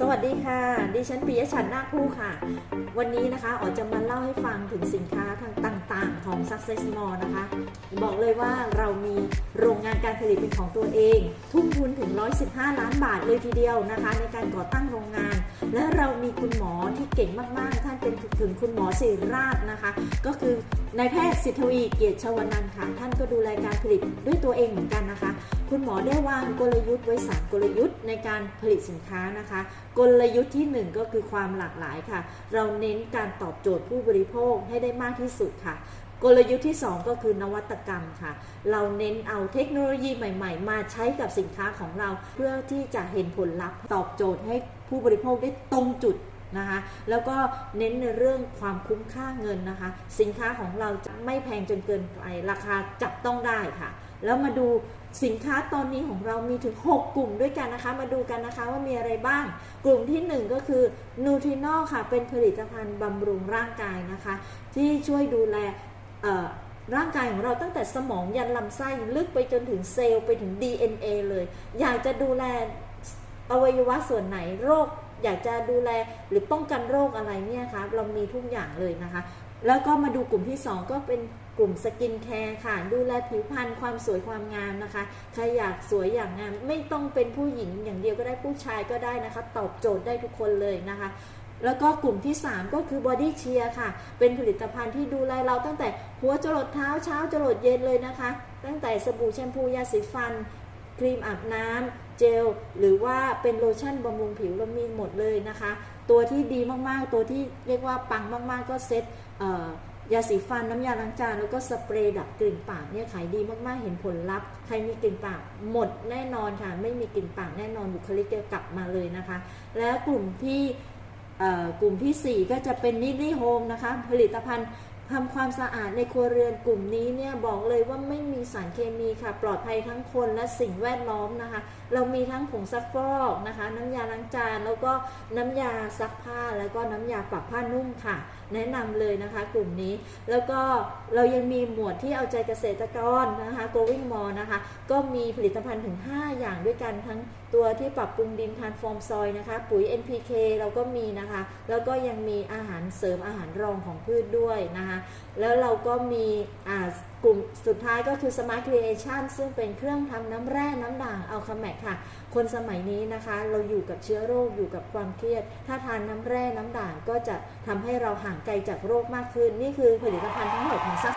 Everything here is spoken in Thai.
สวัสดีค่ะ ดิฉันปิยชันนาคผู้ค่ะ วันนี้นะคะอ๋อจะมาเล่าให้ฟังถึงสินค้าทางต่างๆ ของ Success Mall นะคะ บอกเลยว่าเรามีโรงงานการผลิตเป็นของตัวเอง ทุ่มทุนถึง 115 ล้านบาทเลยทีเดียวนะคะ ในการก่อตั้งโรงงาน และเรามีคุณหมอที่เก่งมาก ๆ ท่านเป็นถึงคุณหมอศิริราชนะคะ ก็คือนายแพทย์สิทธวีเกียรติชวนันท์ค่ะ ท่านก็ดูแลการผลิตด้วยตัวเองเหมือนกันนะคะ คุณหมอได้วางกลยุทธ์ไว้สามกลยุทธ์ในการผลิตสินค้านะคะ กลยุทธ์ที่หนึ่งก็คือความหลากหลายค่ะ เราเน้นการตอบโจทย์ผู้บริโภคให้ได้มากที่สุดค่ะ กลยุทธ์ที่ 2 ก็คือนวัตกรรมค่ะ เราเน้นเอาเทคโนโลยีใหม่ ๆ มาใช้กับสินค้าของเรา เพื่อที่จะเห็นผลลัพธ์ตอบโจทย์ให้ผู้บริโภคได้ตรงจุดนะคะแล้วก็เน้นในเรื่องความคุ้มค่าเงินนะคะ สินค้าของเราจะไม่แพงจนเกินไปราคาจับต้องได้ค่ะ แล้วมาดูสินค้าตอนนี้ของเรามีถึง 6 กลุ่มด้วยกันนะคะ มาดูกันนะคะว่ามีอะไรบ้าง กลุ่มที่ 1 ก็คือนูทรินอลค่ะ เป็นผลิตภัณฑ์บำรุงร่างกายนะคะ ที่ช่วยดูแล ร่างกายของเราตั้งแต่สมองยันลำไส้ลึกไปจนถึงเซลล์ไปถึง DNA เลย อยากจะดูแลอวัยวะส่วนไหนโรค อยากจะดูแลหรือป้องกันโรคอะไรเนี่ยคะเรามีทุกอย่างเลยนะคะ แล้วก็มาดูกลุ่มที่ 2 ก็เป็นกลุ่มสกินแคร์ค่ะ ดูแลผิวพรรณความสวยความงามนะคะ ใครอยากสวยอย่างงาม ไม่ต้องเป็นผู้หญิงอย่างเดียวก็ได้ผู้ชายก็ได้นะคะ ตอบโจทย์ได้ทุกคนเลยนะคะ แล้วก็กลุ่มที่ 3 ก็คือบอดี้เชียร์ค่ะ เป็นผลิตภัณฑ์ที่ดูแลเราตั้งแต่หัวจรดเท้าเช้าจรดเย็นเลยนะคะ ตั้งแต่สบู่แชมพูยาสีฟัน ครีมอาบน้ำเจล หรือว่าเป็นโลชั่นบำรุงผิวเรามีหมดเลยนะคะ ตัวที่ดีมากๆ ตัวที่เรียกว่าปังมากๆ ก็เซ็ตยาสีฟันน้ำยาล้างจานแล้วก็สเปรย์ดับกลิ่นปากเนี่ยขายดีมากๆ เห็นผลลัพธ์ใครมีกลิ่นปากหมดแน่นอนค่ะ ไม่มีกลิ่นปากแน่นอนบุคลิกจะกลับมาเลยนะคะ และกลุ่มที่ กลุ่มทีสี่ 4 ก็จะเป็นนิลี่โฮมนะคะ ผลิตภัณฑ์ ทำความสะอาดในครัวเรือนกลุ่มนี้เนี่ยบอกเลยว่าไม่มีสารเคมีค่ะ ปลอดภัยทั้งคนและสิ่งแวดล้อมนะคะ เรามีทั้งผงซักฟอกนะคะ น้ำยาล้างจานแล้วก็น้ำยาซักผ้าแล้วก็น้ำยาปรับผ้านุ่มค่ะ แนะนำเลยนะคะกลุ่มนี้แล้วก็เรายังมีหมวดที่เอาใจเกษตรกรนะคะ going more นะคะ ก็มีผลิตภัณฑ์ถึง 5 อย่างด้วยกันทั้งตัวที่ปรับปรุงดินทานฟอร์มซอยนะคะ ปุ๋ย NPK เราก็มีนะคะ แล้วก็ยังมีอาหารเสริมอาหารรองของพืชด้วยนะคะแล้วเราก็มีกลุ่มสุดท้ายก็คือ Smart Creation ซึ่งเป็นเครื่องทำน้ำแร่น้ำด่างอัลคาแมกค่ะ คนสมัยนี้นะคะ เราอยู่กับเชื้อโรคอยู่กับความเครียด ถ้าทานน้ำแร่น้ำด่างก็จะทำให้เราห่างไกลจากโรคมากขึ้น นี่คือผลิตภัณฑ์ทั้งหมดของซัก